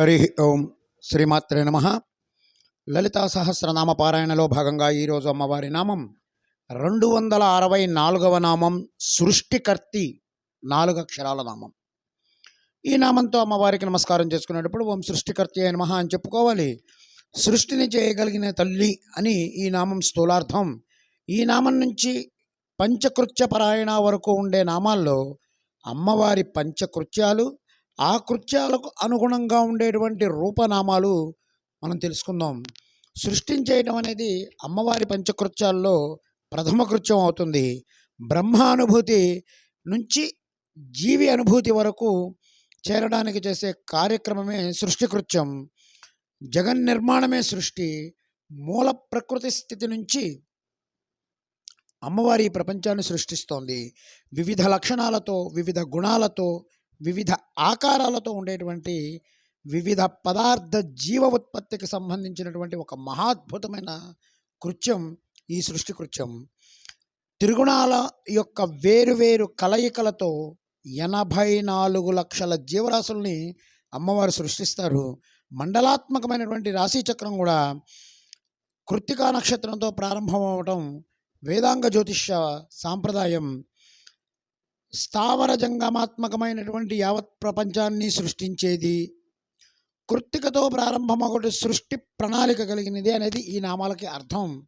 హరి ఓం శ్రీమాత్రే నమ. లలితా సహస్రనామ పారాయణలో భాగంగా ఈరోజు అమ్మవారి నామం రెండు వందల అరవై నాలుగవ నామం సృష్టికర్తి నాలుగు అక్షరాల నామం. ఈ నామంతో అమ్మవారికి నమస్కారం చేసుకునేటప్పుడు ఓం సృష్టికర్తి అయిన మహా అని చెప్పుకోవాలి. సృష్టిని చేయగలిగిన తల్లి అని ఈ నామం స్థూలార్థం. ఈ నామం నుంచి పంచకృత్య పరాయణ వరకు ఉండే నామాల్లో అమ్మవారి పంచకృత్యాలు ఆ కృత్యాలకు అనుగుణంగా ఉండేటువంటి రూపనామాలు మనం తెలుసుకుందాం. సృష్టించేయటం అనేది అమ్మవారి పంచకృత్యాల్లో ప్రథమ కృత్యం అవుతుంది. బ్రహ్మానుభూతి నుంచి జీవి అనుభూతి వరకు చేరడానికి చేసే కార్యక్రమమే సృష్టి కృత్యం. జగన్ నిర్మాణమే సృష్టి. మూల ప్రకృతి స్థితి నుంచి అమ్మవారి ప్రపంచాన్ని సృష్టిస్తోంది. వివిధ లక్షణాలతో వివిధ గుణాలతో వివిధ ఆకారాలతో ఉండేటువంటి వివిధ పదార్థ జీవ ఉత్పత్తికి సంబంధించినటువంటి ఒక మహాద్భుతమైన కృత్యం ఈ సృష్టి కృత్యం. త్రిగుణాల యొక్క వేరువేరు కలయికలతో ఎనభై నాలుగు లక్షల జీవరాశుల్ని అమ్మవారు సృష్టిస్తారు. మండలాత్మకమైనటువంటి రాశి చక్రం కూడా కృత్తికా నక్షత్రంతో ప్రారంభం అవటం వేదాంగ జ్యోతిష్య సాంప్రదాయం. స్థావర జంగమాత్మకమైనటువంటి యావత్ ప్రపంచాన్ని సృష్టించేది కృత్తికతో ప్రారంభమొకటి సృష్టి ప్రణాళిక కలిగినది అనేది ఈ నామాలకి అర్థం.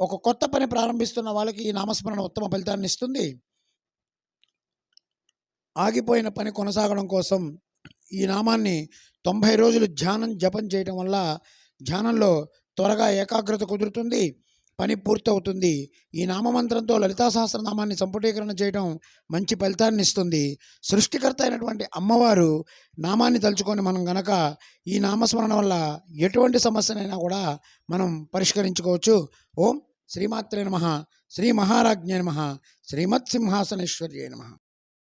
ఒక కొత్త పని ప్రారంభిస్తున్న వాళ్ళకి ఈ నామస్మరణ ఉత్తమ ఫలితాన్ని ఇస్తుంది. ఆగిపోయిన పని కొనసాగడం కోసం ఈ నామాన్ని తొంభై రోజులు ధ్యానం జపం చేయడం వల్ల ధ్యానంలో త్వరగా ఏకాగ్రత కుదురుతుంది. పని పూర్తవుతుంది. ఈ నామమంత్రంతో లలితా సహస్రనామాన్ని సంపుటీకరణ చేయడం మంచి ఫలితాన్ని ఇస్తుంది. సృష్టికర్త అయినటువంటి అమ్మవారు నామాన్ని తలుచుకొని మనం గనక ఈ నామస్మరణ వల్ల ఎటువంటి సమస్యనైనా కూడా మనం పరిష్కరించుకోవచ్చు. ఓం శ్రీమాత్రే నమ. శ్రీ మహారాజ్ఞే నమ. శ్రీమత్ సింహాసనేశ్వర్యే నమ.